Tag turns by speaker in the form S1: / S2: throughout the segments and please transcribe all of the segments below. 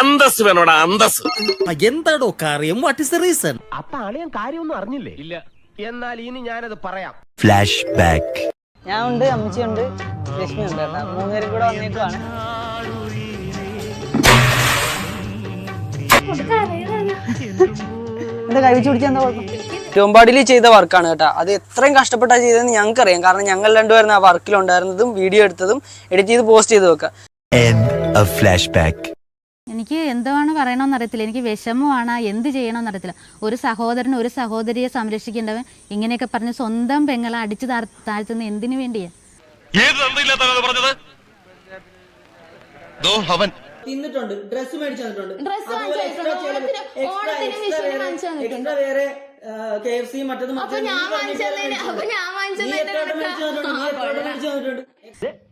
S1: അന്തസ് വേണോടാ അന്തസ്
S2: എന്താടോ കാര്യം? വാട്ട് ഇസ് ദ റീസൺ
S3: അപ്പൊ അളിയൻ കാര്യമൊന്നും അറിഞ്ഞില്ലേ? ഇല്ല. എന്നാൽ ഇനി ഞാനത് പറയാം.
S4: ഫ്ലാഷ് ബാക്ക്
S5: ഞാൻ ഉണ്ട് അമ്മച്ചി ഉണ്ട് ലക്ഷ്മി ഉണ്ട് കേട്ടോ. മൂന്നുപേരും കൂടെ വന്നേക്കുവാണ്. എന്താ കഴിച്ചു എന്താ കുഴപ്പം? ചെയ്ത വർക്കാണ് കേട്ടോ. അത് എത്രയും കഷ്ടപ്പെട്ടാ ചെയ്തതെന്ന് ഞങ്ങൾക്ക് അറിയാം കാരണം ഞങ്ങൾ രണ്ടുപേരും ആ വർക്കിലുണ്ടായിരുന്നതും വീഡിയോ എടുത്തതും എഡിറ്റ് ചെയ്ത് പോസ്റ്റ് ചെയ്ത് വെക്കാം
S6: എനിക്ക് എന്താണ് പറയണമെന്ന് അറിയത്തില്ല. എനിക്ക് വിഷമമാണ്. എന്ത് ചെയ്യണമെന്ന് അറിയത്തില്ല. ഒരു സഹോദരൻ ഒരു സഹോദരിയെ സംരക്ഷിക്കേണ്ടവൻ ഇങ്ങനെയൊക്കെ പറഞ്ഞ് സ്വന്തം പെങ്ങളെ അടിച്ചു താഴ്- താഴ്ത്തുന്ന എന്തിനു വേണ്ടിയാ?
S1: ഏത് തന്തയില്ലാത്തത് പറഞ്ഞത്? ദോ അവൻ.
S5: തിന്നിട്ടുണ്ട്. ഡ്രസ് മേടിച്ചു തന്നിട്ടുണ്ട് വേറെ കെ എഫ് സി മറ്റത്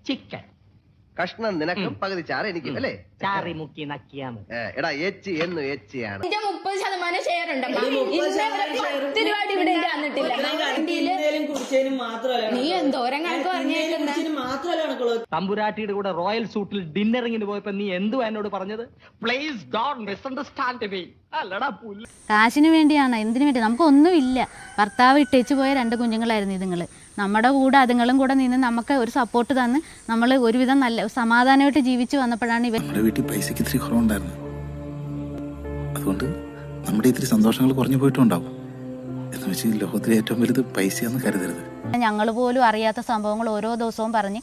S3: ചിക്കൻ. കഷ്ണം നിനക്കും പകുതി ചാറ് എനിക്കും അല്ലേ?
S5: ചാറി മുക്കി നക്കിയാണ്
S3: ഏ, എടാ എച്ച് എന്ന് എച്ച് ആണ്
S7: എന്റെ മുപ്പത് ശതമാനം ഷെയർ ഉണ്ടല്ലോ.
S5: ഇവിടെ
S7: ഇന്നേ. പത്ത് രൂപ ഡിവിഡൻഡ് തന്നിട്ടില്ല.
S5: മാത്രമല്ല
S7: നീ എന്തോരം കണക്ക്
S8: തമ്പുരാട്ടിയുടെ കൂടെ റോയൽ സൂട്ടിൽ ഡിന്നറിങ്ങിന് പോയപ്പോ നീ എന്തുവാ എന്നോട് പറഞ്ഞത്? പ്ലീസ് ഡോണ്ട് മിസ്അണ്ടർസ്റ്റാൻഡ് മീ
S6: കാശിന് വേണ്ടിയാണ്? എന്തിനു വേണ്ടി? നമുക്ക് നമുക്കൊന്നുമില്ല. ഭർത്താവ് ഇട്ടേച്ചു പോയ രണ്ട് കുഞ്ഞുങ്ങളായിരുന്നു ഇതുങ്ങൾ നമ്മുടെ കൂടെ അതുങ്ങളും കൂടെ നിന്ന് നമുക്ക് ഒരു സപ്പോർട്ട് തന്ന് നമ്മൾ ഒരുവിധം നല്ല സമാധാനമായിട്ട് ജീവിച്ചു വന്നപ്പോഴാണ് ഇവർ
S9: നമ്മുടെ വീട്ടിൽ പൈസക്ക് ഇത്തിരി കുറവുണ്ടായിരുന്നു. അതുകൊണ്ട് നമ്മുടെ ഇത്തിരി സന്തോഷങ്ങൾ കുറഞ്ഞു പോയിട്ടുണ്ടാവും. എന്ന് വെച്ച് ലോകത്തിലെ ഏറ്റവും വലുത് പൈസയെന്ന് കരുതരുത്.
S6: ഞങ്ങൾ പോലും അറിയാത്ത സംഭവങ്ങൾ ഓരോ ദിവസവും പറഞ്ഞ്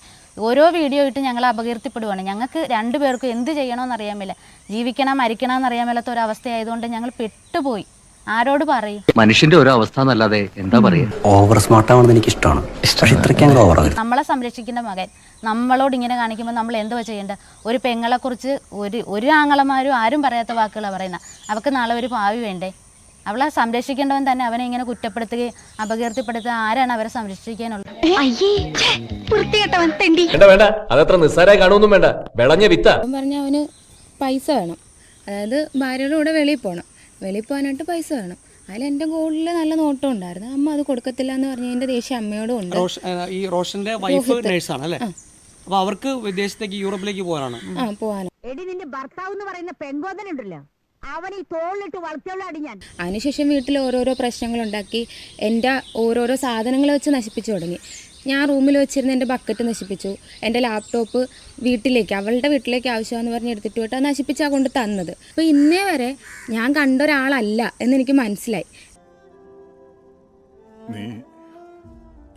S6: ഓരോ വീഡിയോ ഇട്ട് ഞങ്ങൾ അപകീർത്തിപ്പെടുവാണ്. ഞങ്ങൾക്ക് രണ്ടുപേർക്കും എന്ത് ചെയ്യണമെന്ന് അറിയാൻ മേല. ജീവിക്കണം മരിക്കണം എന്നറിയാൻ മേലാത്ത ഒരു അവസ്ഥയായതുകൊണ്ട് ഞങ്ങൾ പെട്ടുപോയി. ആരോട് പറയും?
S10: മനുഷ്യന്റെ ഒരു അവസ്ഥ എന്നല്ലാതെ എന്താ പറയാ?
S4: ഓവർ സ്മാർട്ട് എനിക്ക് ഇഷ്ടമാണ് പക്ഷെ ഇത്രയ്ക്ക് അങ്ങ് ഓവർ
S6: നമ്മളെ സംരക്ഷിക്കേണ്ട മകൻ നമ്മളോട് ഇങ്ങനെ കാണിക്കുമ്പോൾ നമ്മൾ എന്തുവാ ചെയ്യേണ്ടത്? ഒരു പെങ്ങളെക്കുറിച്ച് ഒരു ഒരു ആങ്ങളമാരും ആരും പറയാത്ത വാക്കുകളാണ് പറയുന്നത് അവർക്ക് നാളെ ഒരു ഭാവി വേണ്ടേ? അവളെ സംരക്ഷിക്കേണ്ടവൻ തന്നെ അവനെ ഇങ്ങനെ കുറ്റപ്പെടുത്തുകയും അപകീർത്തിപ്പെടുത്തുക ആരാണ് അവരെ സംരക്ഷിക്കാനുള്ളത്?
S1: വേണ്ട വേണ്ട. അതത്ര നിസ്സാരായി കാണുമൊന്നും വേണ്ട. വിളഞ്ഞ വിത്ത.
S7: പറഞ്ഞ അവന് പൈസ വേണം. അതായത് ഭാര്യയുടെ കൂടെ വെളിയിൽ പോകണം വെളിയിൽ പോകാനായിട്ട് പൈസ വേണം. അതിൽ എന്റെ ഗോൾഡിൽ നല്ല നോട്ടം ഉണ്ടായിരുന്നു. അമ്മ അത് കൊടുക്കത്തില്ല എന്ന് പറഞ്ഞ എന്റെ ദേഷ്യം അമ്മയോടും ഉണ്ട്.
S2: ഈ റോഷന്റെ വൈഫ് നേഴ്സാണ് അല്ലേ അപ്പൊ അവർക്ക് വിദേശത്തേക്ക് യൂറോപ്പിലേക്ക് പോകാനാണ്?
S7: ആ പോകാനാണ്.
S11: എടി നിന്റെ ഭർത്താവ് എന്ന് പറയുന്ന പെങ്കോതനുണ്ടല്ലോ തോളിലിട്ട് വളർത്തിയുള്ളാടി ഞാൻ.
S7: അതിനുശേഷം വീട്ടിൽ ഓരോരോ പ്രശ്നങ്ങൾ ഉണ്ടാക്കി എന്റെ ഓരോരോ സാധനങ്ങൾ വെച്ച് നശിപ്പിച്ചു തുടങ്ങി. ഞാൻ റൂമിൽ വെച്ചിരുന്ന എന്റെ ബക്കറ്റ് നശിപ്പിച്ചു. എന്റെ ലാപ്ടോപ്പ് വീട്ടിലേക്ക് അവളുടെ വീട്ടിലേക്ക് ആവശ്യമാണെന്ന് പറഞ്ഞ് എടുത്തിട്ട് പോയിട്ട് അത് നശിപ്പിച്ചാൽ കൊണ്ട് തന്നത്. അപ്പോൾ ഇന്നേ വരെ ഞാൻ കണ്ട ഒരാളല്ല എന്നെനിക്ക് മനസ്സിലായി.
S9: നീ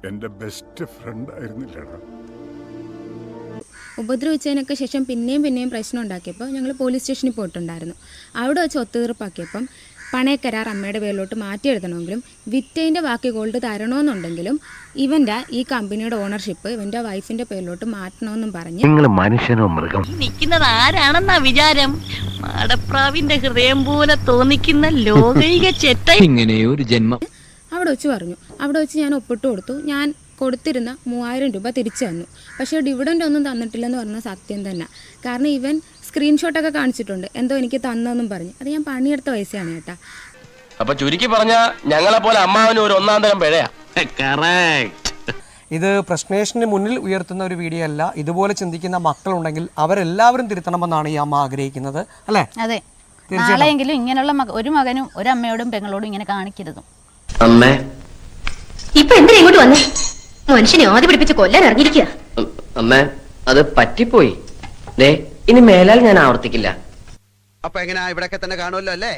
S9: എന്റെ ബെസ്റ്റ് ഫ്രണ്ട് ആയിരുന്നില്ലടാ.
S7: ഉപദ്രവിച്ചതിനൊക്കെ ശേഷം പിന്നെയും പിന്നെയും പ്രശ്നം ഉണ്ടാക്കിയപ്പോൾ ഞങ്ങൾ പോലീസ് സ്റ്റേഷനിൽ പോയിട്ടുണ്ടായിരുന്നു. അവിടെ വെച്ച് ഒത്തുതീർപ്പാക്കിയപ്പം പണയക്കരാർ അമ്മയുടെ പേരിലോട്ട് മാറ്റിയെഴുതണമെങ്കിലും വിറ്റേന്റെ ബാക്കി ഗോൾഡ് തരണമെന്നുണ്ടെങ്കിലും ഇവന്റെ ഈ കമ്പനിയുടെ ഓണർഷിപ്പ് ഇവന്റെ വൈഫിന്റെ പേരിലോട്ട് മാറ്റണമെന്നും പറഞ്ഞ്
S10: നിങ്ങൾ മനുഷ്യനോ മൃഗം?
S11: നിൽക്കുന്നത് ആരാണെന്നാ വിചാരം? മാടപ്രാവിന്റെ ഹൃദയം പോലെ തോന്നിക്കുന്ന ലോകൈക ചെറ്റ.
S10: ഇങ്ങനെ ഒരു ജന്മം.
S7: അവിടെ വെച്ച് പറഞ്ഞു. അവിടെ വെച്ച് ഞാൻ ഒപ്പിട്ട് കൊടുത്തു. ഞാൻ കൊടുത്തിരുന്ന മൂവായിരം രൂപ തിരിച്ചു തന്നു. പക്ഷേ ഡിവിഡന്റ് ഒന്നും തന്നിട്ടില്ലെന്ന് പറഞ്ഞ സത്യം തന്നെ. കാരണം ഇവൻ സ്ക്രീൻഷോട്ടൊക്കെ കാണിച്ചിട്ടുണ്ട്. എന്തോ എനിക്ക് തന്നെന്നും പറഞ്ഞു. അത് ഞാൻ പണിയെടുത്ത പൈസയാണ് കേട്ടാ.
S3: അപ്പൊ ചുരുക്കി പറഞ്ഞ ഞങ്ങളെ പോലെ അമ്മാവന് ഒരു ഒന്നാം തരം പിഴയാ.
S2: ഇത് പ്രശ്നേഷന് മുന്നിൽ ഉയർത്തുന്ന ഒരു വീഡിയോ അല്ല. ഇതുപോലെ ചിന്തിക്കുന്ന മക്കളുണ്ടെങ്കിൽ അവരെല്ലാവരും തിരുത്തണമെന്നാണ് ഈ അമ്മ ആഗ്രഹിക്കുന്നത്. അല്ലേ?
S6: അതെ. നാളെയെങ്കിലും ഇങ്ങനെയുള്ള ഒരു മകനും ഒരു അമ്മയോടും പെങ്ങളോടും ഇങ്ങനെ കാണിക്കരുതും.
S10: അമ്മേ.
S11: ഇപ്പൊ എന്തിനാ ഇങ്ങോട്ട് വന്നേ? മനുഷ്യനെ ആദ്യ പിടിപ്പിച്ച് കൊല്ലാൻ ഇറങ്ങിയിരിക്കുക.
S10: അമ്മ അത് പറ്റിപ്പോയി. ദേ ഇനി മേലാൽ ഞാൻ ആവർത്തിക്കില്ല.
S4: അപ്പൊ എങ്ങനെയാ ഇവിടൊക്കെ തന്നെ കാണുമല്ലോ അല്ലേ?